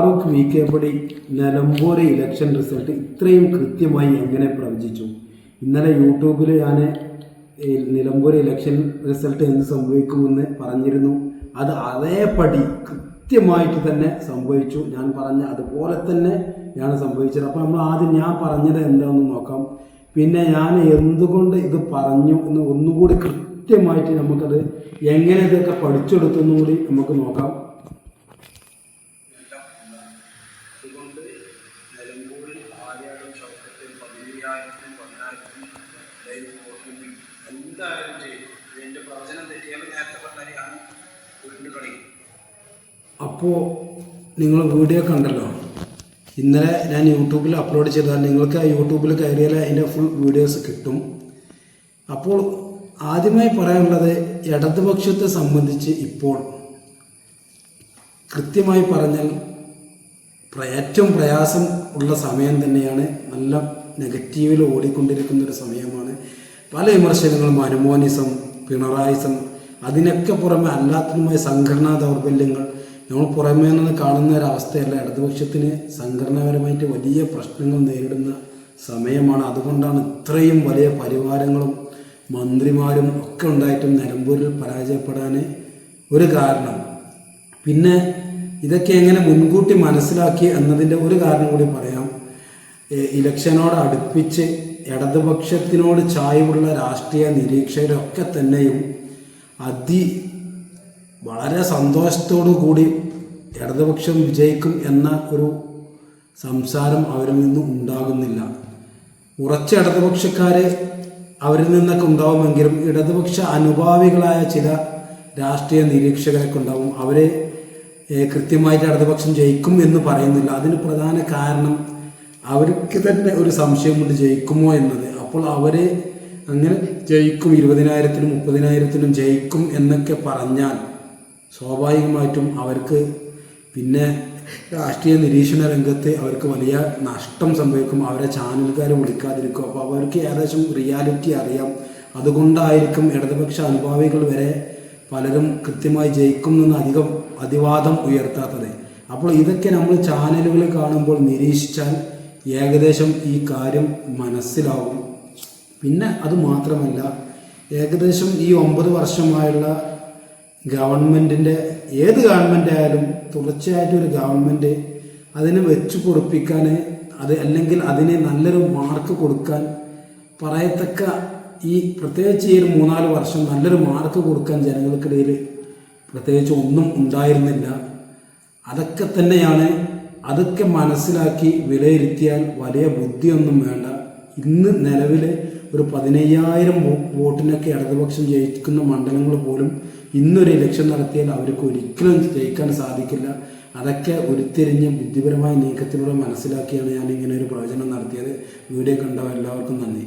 Farooq V K പടി Nilambur election result ഇത്രയും കൃത്യമായി എങ്ങനെ പ്രവചിച്ചു? ഇന്നലെ യൂട്യൂബിൽ ഞാൻ നിലമ്പൂര് ഇലക്ഷൻ റിസൾട്ട് എന്ത് സംഭവിക്കുമെന്ന് പറഞ്ഞിരുന്നു. അത് അതേപടി കൃത്യമായിട്ട് തന്നെ സംഭവിച്ചു. ഞാൻ പറഞ്ഞ അതുപോലെ തന്നെ ഞാൻ സംഭവിച്ചത്. അപ്പോൾ നമ്മൾ ആദ്യം ഞാൻ പറഞ്ഞത് എന്താണെന്ന് നോക്കാം. പിന്നെ ഞാൻ എന്തുകൊണ്ട് ഇത് പറഞ്ഞു എന്ന് ഒന്നുകൂടി കൃത്യമായിട്ട് നമുക്കത് എങ്ങനെ ഇതൊക്കെ പഠിച്ചെടുത്തെന്നും കൂടി നമുക്ക് നോക്കാം. നിലമ്പൂരിൽ ആര്യാടും ഷൗക്കത്തിൽ പതിനയ്യായിരത്തിൽ പതിനായിരത്തിൽ ലൈവ് വോട്ടിംഗ് എന്തായാലും ചെയ്യും. എന്റെ പ്രവചനം തെറ്റിയാൽ നേരത്തെ പറഞ്ഞാണ് ഉരുണ്ട് കളി അപ്പോൾ നിങ്ങൾ വീഡിയോ കണ്ടല്ലോ. ഇന്നലെ ഞാൻ യൂട്യൂബിൽ അപ്ലോഡ് ചെയ്താൽ നിങ്ങൾക്ക് യൂട്യൂബിൽ കയറിയാൽ അതിന്റെ ഫുൾ വീഡിയോസ് കിട്ടും. അപ്പോൾ ആദ്യമായി പറയാനുള്ളത് ഇടതുപക്ഷത്തെ സംബന്ധിച്ച് ഇപ്പോൾ കൃത്യമായി പറഞ്ഞാൽ ഏറ്റവും പ്രയാസം ഉള്ള സമയം തന്നെയാണ് നല്ല നെഗറ്റീവിൽ ഓടിക്കൊണ്ടിരിക്കുന്ന ഒരു സമയമാണ്. പല വിമർശനങ്ങളും അനുമോനിസം പിണറായിസം അതിനൊക്കെ പുറമെ അല്ലാത്തതുമായ സംഘടനാ ദൗർബല്യങ്ങൾ. നമ്മൾ പുറമേ നിന്ന് കാണുന്ന ഒരവസ്ഥയല്ല ഇടതുപക്ഷത്തിന് സംഘടനാപരമായിട്ട് വലിയ പ്രശ്നങ്ങൾ നേരിടുന്ന സമയമാണ്. അതുകൊണ്ടാണ് ഇത്രയും വലിയ പരിവാരങ്ങളും മന്ത്രിമാരും ഒക്കെ ഉണ്ടായിട്ടും നിലമ്പൂരിൽ പരാജയപ്പെടാൻ ഒരു കാരണം. പിന്നെ ഇതൊക്കെ എങ്ങനെ മുൻകൂട്ടി മനസ്സിലാക്കി എന്നതിന്റെ ഒരു കാരണം കൂടി പറയാം. ഇലക്ഷനോട് അടുപ്പിച്ച് ഇടതുപക്ഷത്തിനോട് ചായവുള്ള രാഷ്ട്രീയ നിരീക്ഷകരൊക്കെ തന്നെയും അതി വളരെ സന്തോഷത്തോടു കൂടി ഇടതുപക്ഷം വിജയിക്കും എന്ന ഒരു സംസാരം അവരിൽ നിന്നും ഉണ്ടാകുന്നില്ല. ഉറച്ച ഇടതുപക്ഷക്കാരെ അവരിൽ നിന്നൊക്കെ ഉണ്ടാവുമെങ്കിലും ഇടതുപക്ഷ അനുഭാവികളായ ചില രാഷ്ട്രീയ നിരീക്ഷകരൊക്കെ ഉണ്ടാവും. അവരെ കൃത്യമായിട്ട് ഇടതുപക്ഷം ജയിക്കും എന്ന് പറയുന്നില്ല. അതിന് പ്രധാന കാരണം അവർക്ക് തന്നെ ഒരു സംശയമുണ്ട് ജയിക്കുമോ എന്നത്. അപ്പോൾ അവരെ അങ്ങനെ ജയിക്കും ഇരുപതിനായിരത്തിനും മുപ്പതിനായിരത്തിനും ജയിക്കും എന്നൊക്കെ പറഞ്ഞാൽ സ്വാഭാവികമായിട്ടും അവർക്ക് പിന്നെ രാഷ്ട്രീയ നിരീക്ഷണ രംഗത്ത് അവർക്ക് വലിയ നഷ്ടം സംഭവിക്കും. അവരെ ചാനലുകാർ വിളിക്കാതിരിക്കും. അപ്പോൾ അവർക്ക് ഏകദേശം റിയാലിറ്റി അറിയാം. അതുകൊണ്ടായിരിക്കും ഇടതുപക്ഷ അനുഭാവികൾ വരെ പലരും കൃത്യമായി ജയിക്കും എന്ന് അധികം അതിവാദം ഉയർത്താത്തത്. അപ്പോൾ ഇതൊക്കെ നമ്മൾ ചാനലുകൾ കാണുമ്പോൾ നിരീക്ഷിച്ചാൽ ഏകദേശം ഈ കാര്യം മനസ്സിലാവും. പിന്നെ അത് മാത്രമല്ല ഏകദേശം ഈ ഒമ്പത് വർഷമായുള്ള ഗവൺമെന്റിന്റെ ഏത് ഗവൺമെന്റ് ആയാലും തുടർച്ചയായിട്ട് ഒരു ഗവൺമെന്റ് അതിനെ വെച്ച് പൊറിപ്പിക്കാൻ അത് അല്ലെങ്കിൽ അതിനെ നല്ലൊരു മാർക്ക് കൊടുക്കാൻ പറയത്തക്ക ഈ പ്രത്യേകിച്ച് ഈ ഒരു മൂന്നാൽ വർഷം നല്ലൊരു മാർക്ക് കൊടുക്കാൻ ജനങ്ങൾക്കിടയിൽ പ്രത്യേകിച്ച് ഒന്നും ഉണ്ടായിരുന്നില്ല. അതൊക്കെ തന്നെയാണ് അതൊക്കെ മനസ്സിലാക്കി വിലയിരുത്തിയാൽ വലിയ ബുദ്ധിയൊന്നും വേണ്ട. ഇന്ന് നിലവിൽ ഒരു പതിനയ്യായിരം വോട്ടിനൊക്കെ ഇടതുപക്ഷം ജയിക്കുന്ന മണ്ഡലങ്ങൾ പോലും ഇന്നൊരു ഇലക്ഷൻ നടത്തിയാൽ അവർക്ക് ഒരിക്കലും ജയിക്കാൻ സാധിക്കില്ല. അതൊക്കെ ഉരുത്തിരിഞ്ഞ് ബുദ്ധിപരമായ നീക്കത്തിലൂടെ മനസ്സിലാക്കിയാണ് ഞാൻ ഇങ്ങനെ ഒരു പ്രവചനം നടത്തിയത്. വീഡിയോ കണ്ട എല്ലാവർക്കും നന്ദി.